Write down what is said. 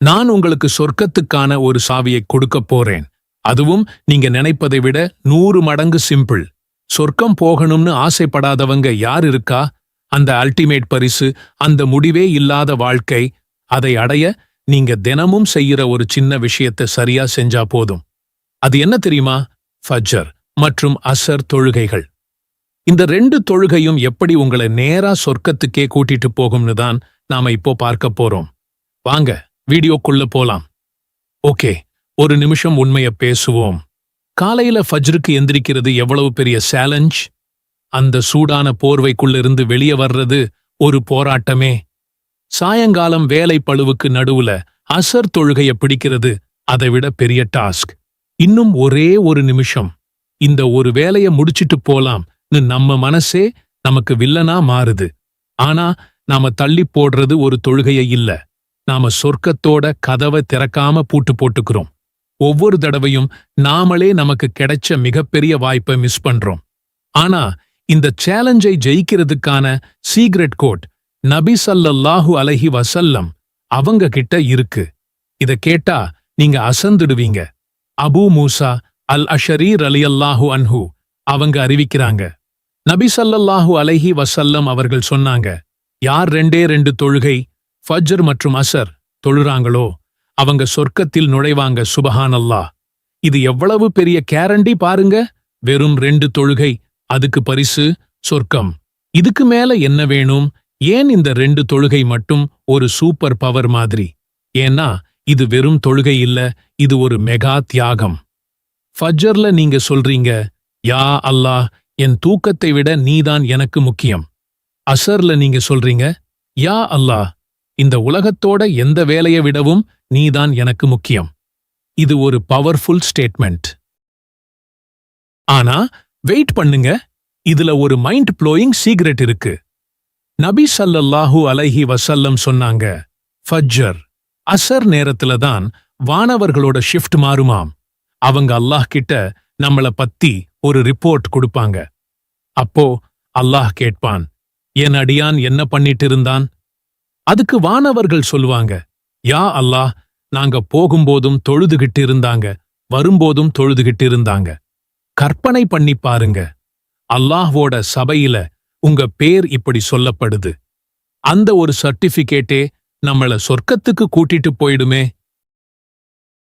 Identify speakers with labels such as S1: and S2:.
S1: நான் உங்களுக்கு சொர்க்கத்துக்கான ஒரு சாவியை கொடுக்கப் போறேன். அதுவும் நீங்க நினைப்பதை விட நூறு மடங்கு சிம்பிள். சொர்க்கம் போகணும்னு ஆசைப்படாதவங்க யார் இருக்கா? அந்த அல்டிமேட் பரிசு அந்த முடிவே இல்லாத வாழ்க்கை அதை அடைய நீங்க தினமும் செய்யற ஒரு சின்ன விஷயத்தை சரியா செஞ்சா போதும். அது என்ன தெரியுமா? ஃபஜ்ஜர் மற்றும் அசர் தொழுகைகள். இந்த ரெண்டு தொழுகையும் எப்படி உங்களை நேரா சொர்க்கத்துக்கே கூட்டிட்டு போகும்னு தான் நாம இப்போ பார்க்க போறோம். வாங்க வீடியோக்குள்ள போலாம். ஓகே ஒரு நிமிஷம் உண்மைய பேசுவோம். காலையில ஃபஜ்ருக்கு எந்திரிக்கிறது எவ்வளவு பெரிய சேலஞ்ச் அந்த சூடான போர்வைக்குள்ளிருந்து வெளியே வர்றது ஒரு போராட்டமே. சாயங்காலம் வேலை பளுவுக்கு நடுவுல அசர் தொழுகைய பிடிக்கிறது அதைவிட பெரிய டாஸ்க். இன்னும் ஒரே ஒரு நிமிஷம். இந்த ஒரு வேலைய முடிச்சிட்டு போலாம்னு நம்ம மனசே நமக்கு வில்லனா மாறுது. ஆனா நாம தள்ளி போடுறது ஒரு தொழுகைய இல்ல. நாம சொர்க்கத்தோட கதவை திறக்காம பூட்டு போட்டுக்கிறோம். ஒவ்வொரு தடவையும் நாமளே நமக்கு கிடைச்ச மிகப்பெரிய வாய்ப்பை மிஸ் பண்றோம். ஆனா இந்த சேலஞ்சை ஜெயிக்கிறதுக்கான சீக்ரெட் கோட் நபி சல்லல்லாஹு அலைஹி வசல்லம் அவங்க கிட்ட இருக்கு. இத கேட்டா நீங்க அசந்துடுவீங்க. அபூ மூசா அல் அஷரீர் அலியல்லாஹு அன்ஹு அவங்க அறிவிக்கிறாங்க. நபி சல்லல்லாஹு அலைஹி வசல்லம் அவர்கள் சொன்னாங்க யார் ரெண்டே ரெண்டு தொழுகை ஃபஜ்ர் மற்றும் அசர் தொழுறாங்களோ அவங்க சொர்க்கத்தில் நுழைவாங்க சுபஹானல்லா இது எவ்வளவு பெரிய கேரண்டி பாருங்க வெறும் ரெண்டு தொழுகை அதுக்கு பரிசு சொர்க்கம். இதுக்கு மேல என்ன வேணும்? ஏன் இந்த ரெண்டு தொழுகை மட்டும் ஒரு சூப்பர் பவர் மாதிரி? ஏன்னா இது வெறும் தொழுகை இல்ல இது ஒரு மெகா தியாகம். ஃபஜ்ஜர்ல நீங்க சொல்றீங்க யா அல்லாஹ் என் தூக்கத்தை விட நீதான் எனக்கு முக்கியம். அசர்ல நீங்க சொல்றீங்க யா அல்லாஹ் இந்த உலகத்தோட எந்த வேலையை விடவும் நீதான் எனக்கு முக்கியம். இது ஒரு பவர்ஃபுல் ஸ்டேட்மெண்ட் ஆனா வெயிட் பண்ணுங்க. இதுல ஒரு மைண்ட் ப்ளோயிங் சீக்ரெட் இருக்கு. நபி சல்லல்லாஹூ அலைஹி வசல்லம் சொன்னாங்க ஃபஜ்ஜர் அசர் நேரத்துல தான் வானவர்களோட ஷிஃப்ட் மாறுமாம். அவங்க அல்லாஹ் கிட்ட நம்மள பத்தி ஒரு ரிப்போர்ட் கொடுப்பாங்க. அப்போ அல்லாஹ் கேட்பான் என் அடியான் என்ன பண்ணிட்டு இருந்தான்? அதுக்கு வானவர்கள் சொல்லுவாங்க யா அல்லாஹ் நாங்க போகும்போதும் தொழுதுகிட்டு இருந்தாங்க வரும்போதும் தொழுதுகிட்டு இருந்தாங்க. கற்பனை பண்ணி பாருங்க அல்லாஹ்வோட சபையில உங்க பேர் இப்படி சொல்லப்படுது. அந்த ஒரு சர்டிபிகேட்டே நம்மள சொர்க்கத்துக்கு கூட்டிட்டு போயிடுமே